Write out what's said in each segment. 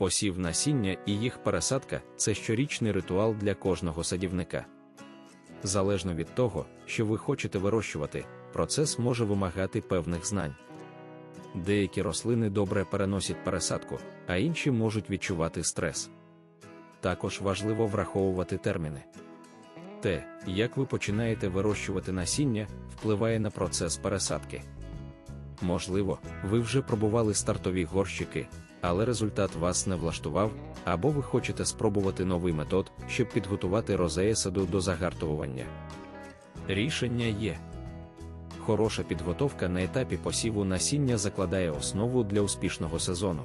Посів насіння і їх пересадка це щорічний ритуал для кожного садівника. Залежно від того, що ви хочете вирощувати, процес може вимагати певних знань. Деякі рослини добре переносять пересадку, а інші можуть відчувати стрес. Також важливо враховувати терміни. Те, як ви починаєте вирощувати насіння, впливає на процес пересадки. Можливо, ви вже пробували стартові горщики, але результат вас не влаштував, або ви хочете спробувати новий метод, щоб підготувати розея саду до загартовування. Рішення є. Хороша підготовка на етапі посіву насіння закладає основу для успішного сезону.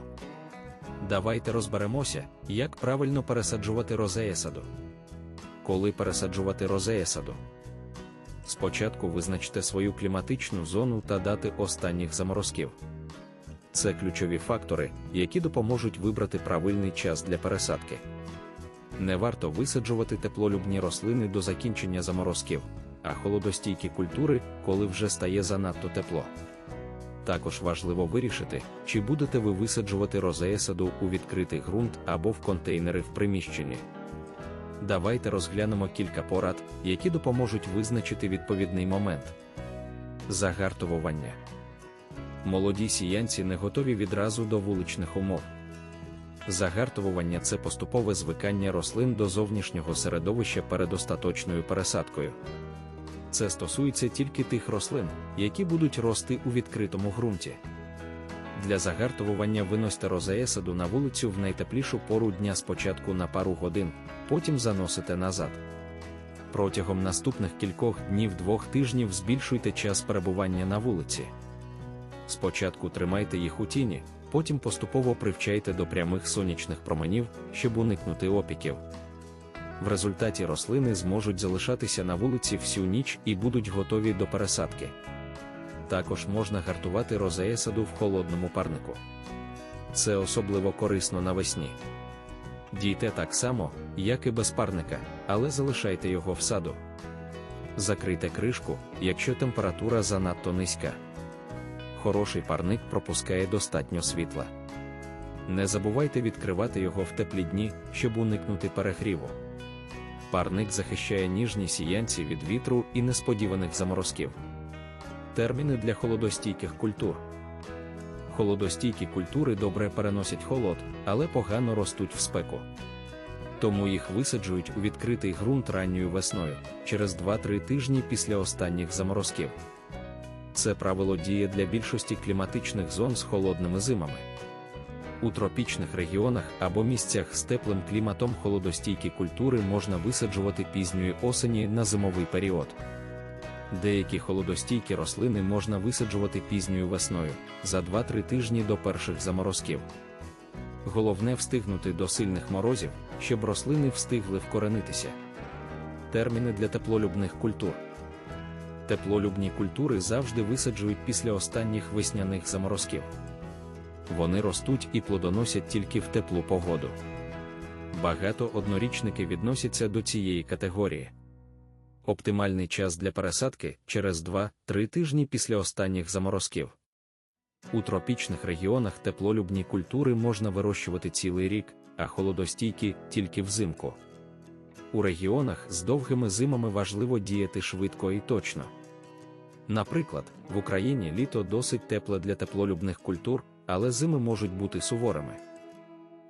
Давайте розберемося, як правильно пересаджувати розея саду. Коли пересаджувати розея саду? Спочатку визначте свою кліматичну зону та дати останніх заморозків. Це ключові фактори, які допоможуть вибрати правильний час для пересадки. Не варто висаджувати теплолюбні рослини до закінчення заморозків, а холодостійкі культури, коли вже стає занадто тепло. Також важливо вирішити, чи будете ви висаджувати розеесаду у відкритий ґрунт або в контейнери в приміщенні. Давайте розглянемо кілька порад, які допоможуть визначити відповідний момент. Загартовування. Молоді сіянці не готові відразу до вуличних умов. Загартовування це поступове звикання рослин до зовнішнього середовища перед остаточною пересадкою. Це стосується тільки тих рослин, які будуть рости у відкритому ґрунті. Для загартовування виносьте розея саду на вулицю в найтеплішу пору дня спочатку на пару годин, потім заносите назад. Протягом наступних кількох днів двох тижнів збільшуйте час перебування на вулиці. Спочатку тримайте їх у тіні, потім поступово привчайте до прямих сонячних променів, щоб уникнути опіків. В результаті рослини зможуть залишатися на вулиці всю ніч і будуть готові до пересадки. Також можна гартувати розея саду в холодному парнику. Це особливо корисно навесні. Дійте так само, як і без парника, але залишайте його в саду. Закрийте кришку, якщо температура занадто низька. Хороший парник пропускає достатньо світла. Не забувайте відкривати його в теплі дні, щоб уникнути перегріву. Парник захищає ніжні сіянці від вітру і несподіваних заморозків. Терміни для холодостійких культур. Холодостійкі культури добре переносять холод, але погано ростуть в спеку. Тому їх висаджують у відкритий ґрунт ранньою весною, через 2-3 тижні після останніх заморозків. Це правило діє для більшості кліматичних зон з холодними зимами. У тропічних регіонах або місцях з теплим кліматом холодостійкі культури можна висаджувати пізньої осені на зимовий період. Деякі холодостійкі рослини можна висаджувати пізньою весною за 2-3 тижні до перших заморозків. Головне встигнути до сильних морозів, щоб рослини встигли вкоренитися. Терміни для теплолюбних культур. Теплолюбні культури завжди висаджують після останніх весняних заморозків. Вони ростуть і плодоносять тільки в теплу погоду. Багато однорічники відносяться до цієї категорії. Оптимальний час для пересадки через 2-3 тижні після останніх заморозків. У тропічних регіонах теплолюбні культури можна вирощувати цілий рік, а холодостійкі тільки взимку. У регіонах з довгими зимами важливо діяти швидко і точно. Наприклад, в Україні літо досить тепле для теплолюбних культур, але зими можуть бути суворими.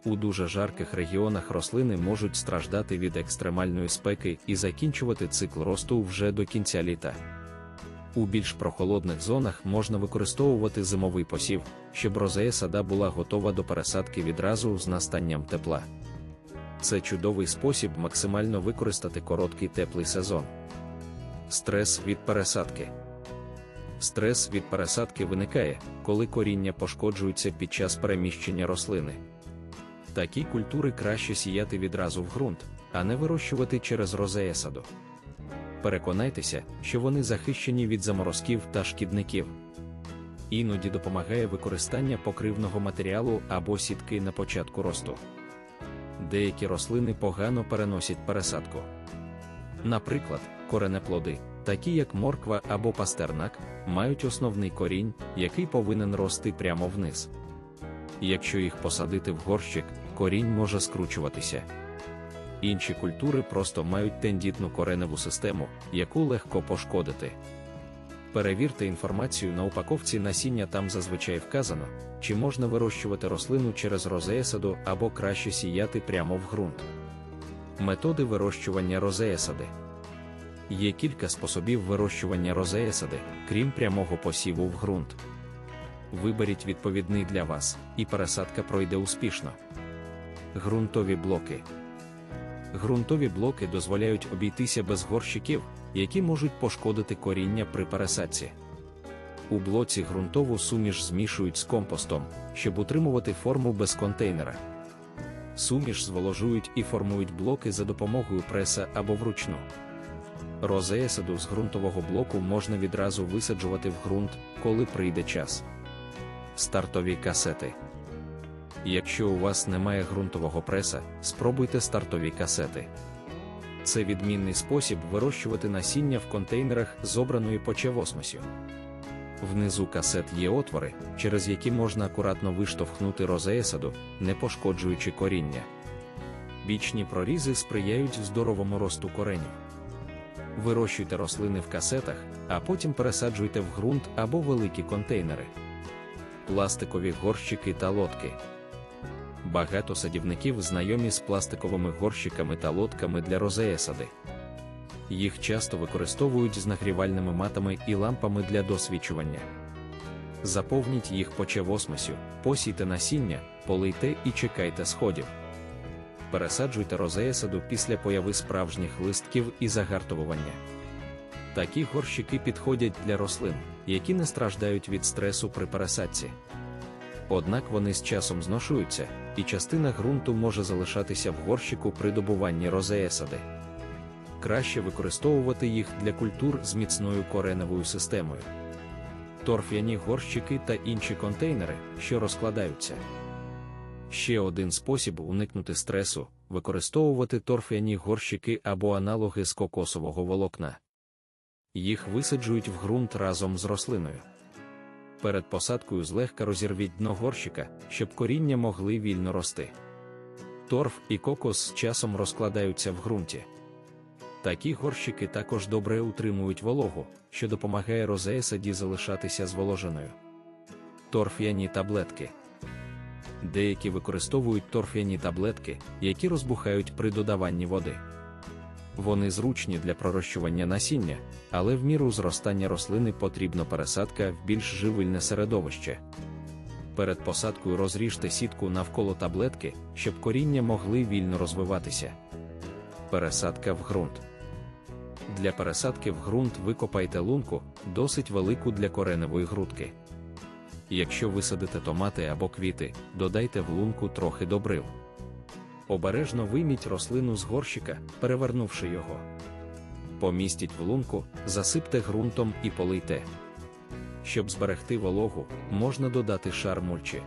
У дуже жарких регіонах рослини можуть страждати від екстремальної спеки і закінчувати цикл росту вже до кінця літа. У більш прохолодних зонах можна використовувати зимовий посів, щоб розея сада була готова до пересадки відразу з настанням тепла. Це чудовий спосіб максимально використати короткий теплий сезон. Стрес від пересадки. Стрес від пересадки виникає, коли коріння пошкоджуються під час переміщення рослини. Такі культури краще сіяти відразу в ґрунт, а не вирощувати через розея саду. Переконайтеся, що вони захищені від заморозків та шкідників. Іноді допомагає використання покривного матеріалу або сітки на початку росту. Деякі рослини погано переносять пересадку. Наприклад, коренеплоди, такі як морква або пастернак, мають основний корінь, який повинен рости прямо вниз. Якщо їх посадити в горщик, корінь може скручуватися. Інші культури просто мають тендітну кореневу систему, яку легко пошкодити. Перевірте інформацію на упаковці насіння там зазвичай вказано, чи можна вирощувати рослину через розеесаду або краще сіяти прямо в ґрунт. Методи вирощування розеесади Є кілька способів вирощування розеесади, крім прямого посіву в ґрунт. Виберіть відповідний для вас, і пересадка пройде успішно. Ґрунтові блоки. Ґрунтові блоки дозволяють обійтися без горщиків, які можуть пошкодити коріння при пересадці. У блоці ґрунтову суміш змішують з компостом, щоб утримувати форму без контейнера. Суміш зволожують і формують блоки за допомогою преса або вручну. Розеесаду з ґрунтового блоку можна відразу висаджувати в ґрунт, коли прийде час. Стартові касети. Якщо у вас немає ґрунтового преса, спробуйте стартові касети. Це відмінний спосіб вирощувати насіння в контейнерах з обраною почавосмосю. Внизу касет є отвори, через які можна акуратно виштовхнути розеесаду, не пошкоджуючи коріння. Бічні прорізи сприяють здоровому росту коренів. Вирощуйте рослини в касетах, а потім пересаджуйте в ґрунт або великі контейнери. Пластикові горщики та лодки. Багато садівників знайомі з пластиковими горщиками та лодками для розеесади. Їх часто використовують з нагрівальними матами і лампами для досвідчування. Заповніть їх почавосмосю, посійте насіння, полийте і чекайте сходів. Пересаджуйте розеесаду після появи справжніх листків і загартовування. Такі горщики підходять для рослин, які не страждають від стресу при пересадці. Однак вони з часом зношуються, і частина ґрунту може залишатися в горщику при добуванні розеесади. Краще використовувати їх для культур з міцною кореневою системою. Торф'яні горщики та інші контейнери, що розкладаються. Ще один спосіб уникнути стресу використовувати торф'яні горщики або аналоги з кокосового волокна. Їх висаджують в ґрунт разом з рослиною. Перед посадкою злегка розірвіть дно горщика, щоб коріння могли вільно рости. Торф і кокос з часом розкладаються в ґрунті. Такі горщики також добре утримують вологу, що допомагає розеесаді залишатися зволоженою. Торф'яні таблетки. Деякі використовують торф'яні таблетки, які розбухають при додаванні води. Вони зручні для пророщування насіння, але в міру зростання рослини потрібна пересадка в більш живильне середовище. Перед посадкою розріжте сітку навколо таблетки, щоб коріння могли вільно розвиватися. Пересадка в ґрунт. Для пересадки в ґрунт викопайте лунку, досить велику для кореневої грудки. Якщо висадите томати або квіти, додайте в лунку трохи добрив. Обережно вийміть рослину з горщика, перевернувши його. Помістіть в лунку, засипте ґрунтом і полийте. Щоб зберегти вологу, можна додати шар мульчі.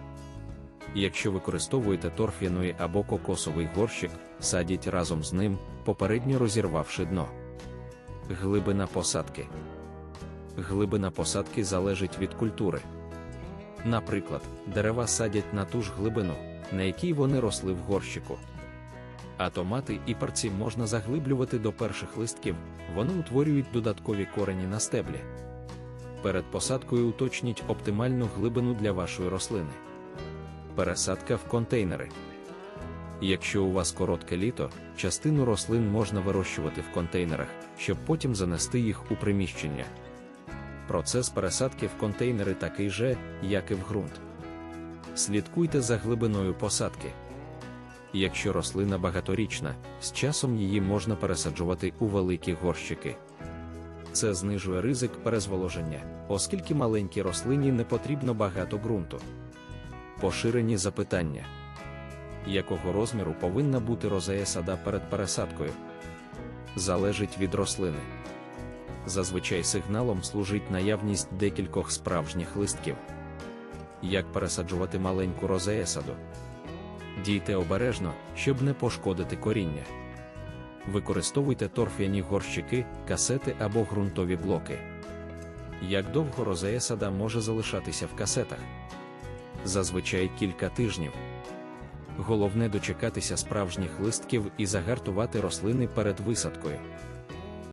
Якщо використовуєте торф'яний або кокосовий горщик, садіть разом з ним, попередньо розірвавши дно. Глибина посадки. Глибина посадки залежить від культури. Наприклад, дерева садять на ту ж глибину, на якій вони росли в горщику. А томати і парці можна заглиблювати до перших листків, вони утворюють додаткові корені на стеблі. Перед посадкою уточніть оптимальну глибину для вашої рослини. Пересадка в контейнери. Якщо у вас коротке літо, частину рослин можна вирощувати в контейнерах, щоб потім занести їх у приміщення. Процес пересадки в контейнери такий же, як і в ґрунт. Слідкуйте за глибиною посадки. Якщо рослина багаторічна, з часом її можна пересаджувати у великі горщики. Це знижує ризик перезволоження, оскільки маленькій рослині не потрібно багато ґрунту. Поширені запитання: якого розміру повинна бути розея сада перед пересадкою? Залежить від рослини. Зазвичай сигналом служить наявність декількох справжніх листків. Як пересаджувати маленьку розеесаду? Дійте обережно, щоб не пошкодити коріння. Використовуйте торф'яні горщики, касети або ґрунтові блоки. Як довго розея сада може залишатися в касетах? Зазвичай кілька тижнів. Головне дочекатися справжніх листків і загартувати рослини перед висадкою.